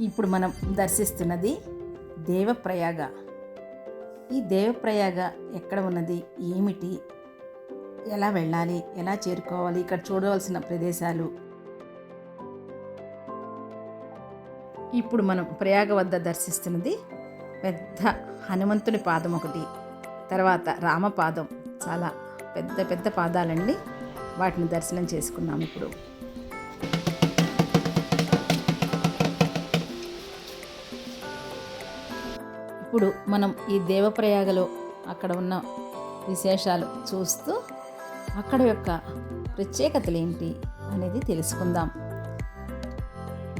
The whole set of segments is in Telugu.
ఇప్పుడు మనం దర్శిస్తున్నది దేవప్రయాగ. ఈ దేవప్రయాగ ఎక్కడ ఉన్నది? ఏమిటి? ఎలా వెళ్ళాలి? ఎలా చేరుకోవాలి? ఇక్కడ చూడవలసిన ప్రదేశాలు? ఇప్పుడు మనం ప్రయాగ వద్ద దర్శిస్తున్నది పెద్ద హనుమంతుని పాదం ఒకటి. తర్వాత రామపాదం. చాలా పెద్ద పెద్ద పాదాలండి. వాటిని దర్శనం చేసుకున్నాం ఇప్పుడు. ఇప్పుడు మనం ఈ దేవప్రయాగలో అక్కడ ఉన్న విశేషాలు చూస్తూ అక్కడ యొక్క ప్రత్యేకతలు ఏంటి అనేది తెలుసుకుందాం.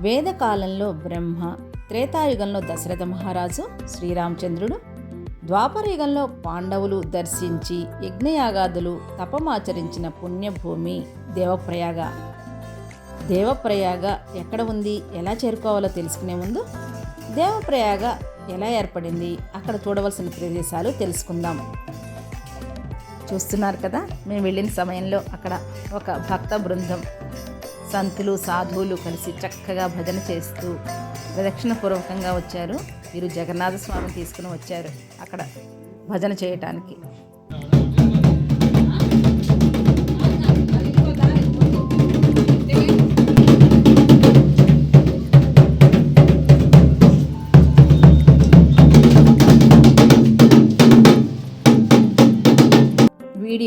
వేదకాలంలో బ్రహ్మ త్రేతాయుగంలో దశరథ మహారాజు శ్రీరామచంద్రుడు ద్వాపరయుగంలో పాండవులు దర్శించి యజ్ఞయాగాదులు తపమాచరించిన పుణ్యభూమి దేవప్రయాగ. దేవప్రయాగ ఎక్కడ ఉంది ఎలా చేరుకోవాలో తెలుసుకునే ముందు దేవప్రయాగ ఎలా ఏర్పడింది? అక్కడ చూడవలసిన ప్రదేశాలు తెలుసుకుందాం. చూస్తున్నారు కదా మేము వెళ్ళిన సమయంలో అక్కడ ఒక భక్త బృందం సంతులు సాధువులు కలిసి చక్కగా భజన చేస్తూ ప్రదక్షిణపూర్వకంగా వచ్చారు. వీరు జగన్నాథ స్వామిని తీసుకుని వచ్చారు అక్కడ భజన చేయటానికి.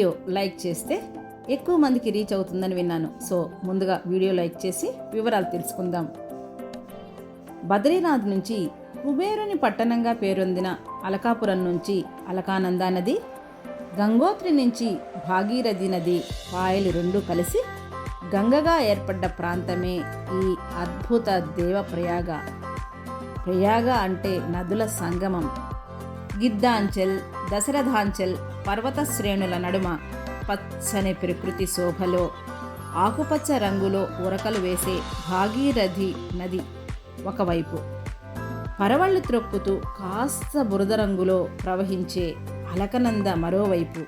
వీడియో లైక్ చేస్తే ఎక్కువ మందికి రీచ్ అవుతుందని విన్నాను. సో ముందుగా వీడియో లైక్ చేసి వివరాలు తెలుసుకుందాం. బద్రీనాథ్ నుంచి కుబేరుని పట్టణంగా పేరొందిన అలకాపురం నుంచి అలకానంద నది గంగోత్రి నుంచి భాగీరథి నది పాయలు రెండు కలిసి గంగగా ఏర్పడ్డ ప్రాంతమే ఈ అద్భుత దేవప్రయాగ ప్రయాగ. అంటే నదుల సంగమం. గిద్దాంచల్ దశరథాంచల్ పర్వత శ్రేణుల నడుమ పచ్చని ప్రకృతి శోభలో ఆకుపచ్చ రంగులో ఉరకలు వేసే భాగీరథి నది ఒకవైపు. పరవళ్ళు త్రొక్కుతూ కాస్త బురద రంగులో ప్రవహించే అలకనంద మరోవైపు.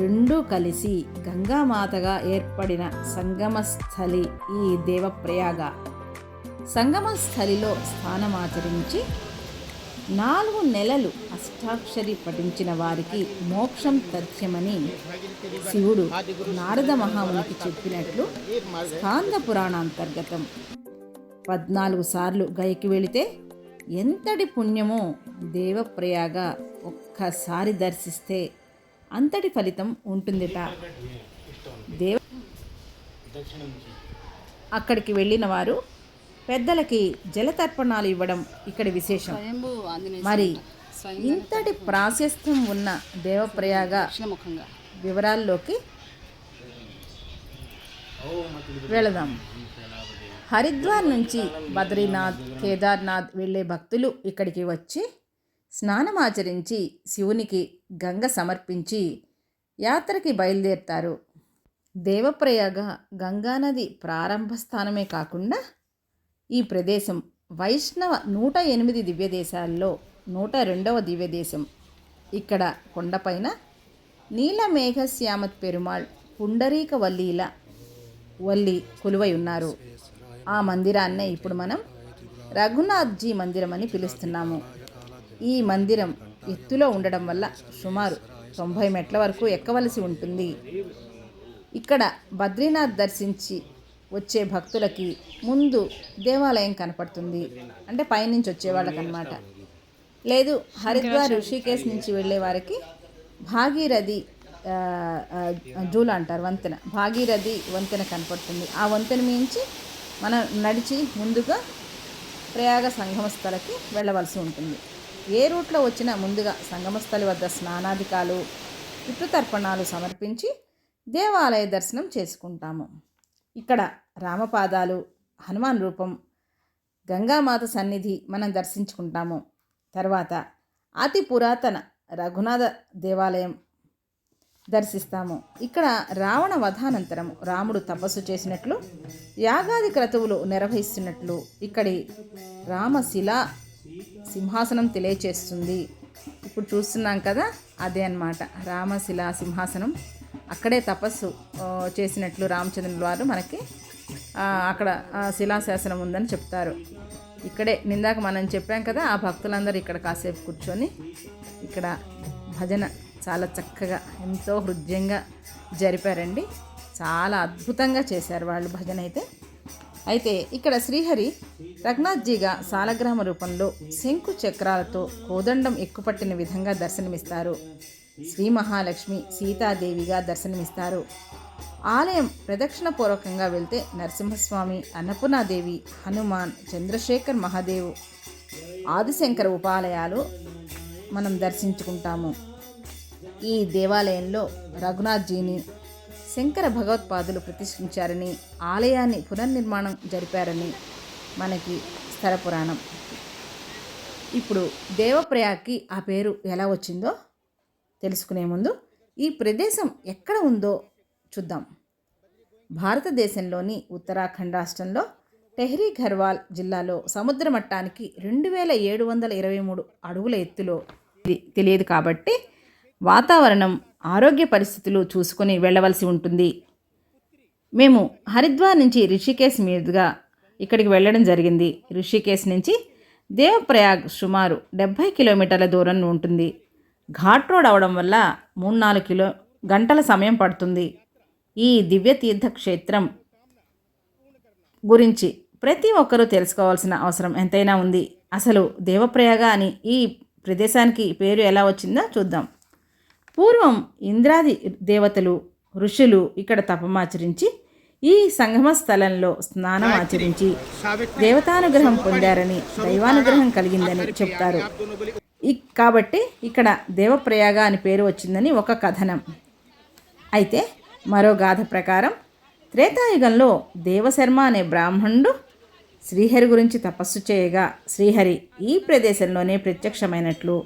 రెండూ కలిసి గంగామాతగా ఏర్పడిన సంగమస్థలి ఈ దేవప్రయాగ. సంగమస్థలిలో స్థానమాచరించి నాలుగు నెలలు అష్టాక్షరి పఠించిన వారికి మోక్షం తథ్యమని శివుడు నారద మహామునికి చెప్పినట్లు స్కాంద పురాణాంతర్గతం. పద్నాలుగు సార్లు గైకి వెళితే ఎంతటి పుణ్యమో దేవప్రయాగ ఒక్కసారి దర్శిస్తే అంతటి ఫలితం ఉంటుందిట. దేవ అక్కడికి వెళ్ళిన వారు పెద్దలకి జలతర్పణాలు ఇవ్వడం ఇక్కడ విశేషం. మరి ఇంతటి ప్రాశస్త్యం ఉన్న దేవప్రయాగ వివరాల్లోకి వెళదాం. హరిద్వార్ నుంచి బద్రీనాథ్ కేదార్నాథ్ వెళ్ళే భక్తులు ఇక్కడికి వచ్చి స్నానమాచరించి శివునికి గంగ సమర్పించి యాత్రకి బయలుదేరుతారు. దేవప్రయాగ గంగానది ప్రారంభ స్థానమే కాకుండా ఈ ప్రదేశం వైష్ణవ నూట ఎనిమిది దివ్యదేశాల్లో నూట రెండవ దివ్యదేశం. ఇక్కడ కొండపైన నీలమేఘశ్యామత్ పెరుమాళ్ పుండరీక వల్లీల వల్లి కొలువై ఉన్నారు. ఆ మందిరాన్నే ఇప్పుడు మనం రఘునాథ్జీ మందిరం అని పిలుస్తున్నాము. ఈ మందిరం ఎత్తులో ఉండడం వల్ల సుమారు తొంభై మెట్ల వరకు ఎక్కవలసి ఉంటుంది. ఇక్కడ బద్రీనాథ్ దర్శించి వచ్చే భక్తులకి ముందు దేవాలయం కనపడుతుంది. అంటే పైనుంచి వచ్చే వాళ్ళకన్నమాట. లేదు హరిద్వార్ ఋషికేశ్ నుంచి వెళ్ళే వారికి భాగీరథి జూల అంటారు వంతెన. భాగీరథి వంతెన కనపడుతుంది. ఆ వంతెన మించి మనం నడిచి ముందుగా ప్రయాగ సంగమస్థలకి వెళ్ళవలసి ఉంటుంది. ఏ రూట్లో వచ్చినా ముందుగా సంగమస్థలి వద్ద స్నానాధికాలు పితృతర్పణాలు సమర్పించి దేవాలయ దర్శనం చేసుకుంటాము. ఇక్కడ రామపాదాలు హనుమాన్ రూపం గంగామాత సన్నిధి మనం దర్శించుకుంటాము. తర్వాత అతి పురాతన రఘునాథ దేవాలయం దర్శిస్తాము. ఇక్కడ రావణ వధానంతరం రాముడు తపస్సు చేసినట్లు యాగాది క్రతువులు నిర్వహిస్తున్నట్లు ఇక్కడి రామశిలా సింహాసనం తెలియచేస్తుంది. ఇప్పుడు చూస్తున్నాం కదా అదే అన్నమాట. రామశిలా సింహాసనం అక్కడే తపస్సు చేసినట్లు రామచంద్రుల వారు మనకి అక్కడ శిలాశాసనం ఉందని చెప్తారు. ఇక్కడే నిందాక మనం చెప్పాం కదా ఆ భక్తులందరూ ఇక్కడ కాసేపు కూర్చొని ఇక్కడ భజన చాలా చక్కగా ఎంతో హృదయంగా జరిపారండి. చాలా అద్భుతంగా చేశారు వాళ్ళు భజన అయితే. అయితే ఇక్కడ శ్రీహరి రఘునాథ్జీగా సాలగ్రామ రూపంలో శంకు చక్రాలతో కోదండం ఎక్కుపట్టిన విధంగా దర్శనమిస్తారు. శ్రీ మహాలక్ష్మి సీతాదేవిగా దర్శనమిస్తారు. ఆలయం ప్రదక్షిణపూర్వకంగా వెళ్తే నరసింహస్వామి అన్నపూర్ణాదేవి హనుమాన్ చంద్రశేఖర్ మహాదేవ్ ఆదిశంకర ఉపాలయాలు మనం దర్శించుకుంటాము. ఈ దేవాలయంలో రఘునాథ్జీని శంకర భగవత్పాదులు ప్రతిష్ఠించారని ఆలయాన్ని పునర్నిర్మాణం జరిపారని మనకి స్థల పురాణం. ఇప్పుడు దేవప్రయాగ్కి ఆ పేరు ఎలా వచ్చిందో తెలుసుకునే ముందు ఈ ప్రదేశం ఎక్కడ ఉందో చూద్దాం. భారతదేశంలోని ఉత్తరాఖండ్ రాష్ట్రంలో టెహ్రీ ఘర్వాల్ జిల్లాలో సముద్ర మట్టానికి రెండు వేల ఏడు వందల ఇరవై మూడు అడుగుల ఎత్తులో తెలియదు కాబట్టి వాతావరణం ఆరోగ్య పరిస్థితులు చూసుకొని వెళ్ళవలసి ఉంటుంది. మేము హరిద్వార్ నుంచి రిషికేశ్ మీదుగా ఇక్కడికి వెళ్ళడం జరిగింది. రిషికేశ్ నుంచి దేవప్రయాగ్ సుమారు డెబ్భై కిలోమీటర్ల దూరం ఉంటుంది. ఘాట్ రోడ్ అవడం వల్ల మూడు నాలుగు కిలో గంటల సమయం పడుతుంది. ఈ దివ్య తీర్థక్షేత్రం గురించి ప్రతి ఒక్కరూ తెలుసుకోవాల్సిన అవసరం ఎంతైనా ఉంది. అసలు దేవప్రయాగ అని ఈ ప్రదేశానికి పేరు ఎలా వచ్చిందో చూద్దాం. పూర్వం ఇంద్రాది దేవతలు ఋషులు ఇక్కడ తపమాచరించి ఈ సంగమ స్థలంలో స్నానం ఆచరించి దేవతానుగ్రహం పొందారని దైవానుగ్రహం కలిగిందని చెప్తారు. కాబట్టి ఇక్కడ దేవప్రయాగ అని పేరు వచ్చిందని ఒక కథనం. అయితే మరో గాథ ప్రకారం త్రేతాయుగంలో దేవశర్మ అనే బ్రాహ్మణుడు శ్రీహరి గురించి తపస్సు చేయగా శ్రీహరి ఈ ప్రదేశంలోనే ప్రత్యక్షమైనట్లు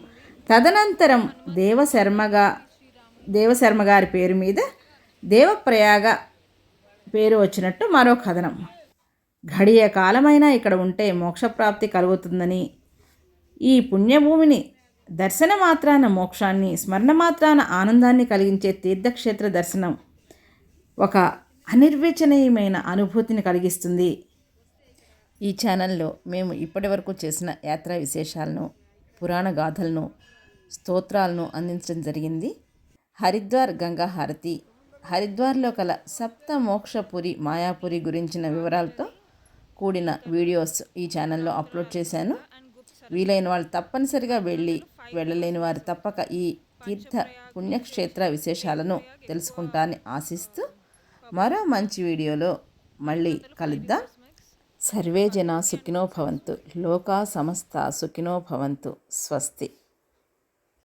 తదనంతరం దేవశర్మగా దేవశర్మ గారి పేరు మీద దేవప్రయాగ పేరు వచ్చినట్టు మరో కథనం. ఘడియ కాలమైనా ఇక్కడ ఉంటే మోక్షప్రాప్తి కలుగుతుందని ఈ పుణ్యభూమిని దర్శన మాత్రాన మోక్షాన్ని స్మరణ మాత్రాన ఆనందాన్ని కలిగించే తీర్థక్షేత్ర దర్శనం ఒక అనిర్వచనీయమైన అనుభూతిని కలిగిస్తుంది. ఈ ఛానల్లో మేము ఇప్పటివరకు చేసిన యాత్రా విశేషాలను పురాణ గాథలను స్తోత్రాలను అందించడం జరిగింది. హరిద్వార్ గంగా హారతి హరిద్వార్లో కల సప్త మోక్షపురి మాయాపురి గురించిన వివరాలతో కూడిన వీడియోస్ ఈ ఛానల్లో అప్లోడ్ చేశాను. వీలైన వాళ్ళు తప్పనిసరిగా వెళ్ళి వెళ్ళలేని వారు తప్పక ఈ తీర్థ పుణ్యక్షేత్ర విశేషాలను తెలుసుకుంటారని ఆశిస్తూ మరో మంచి వీడియోలో మళ్ళీ కలుద్దాం. సర్వే జన సుఖినో భవంతు. లోకా సమస్త సుఖినో భవంతు. స్వస్తి.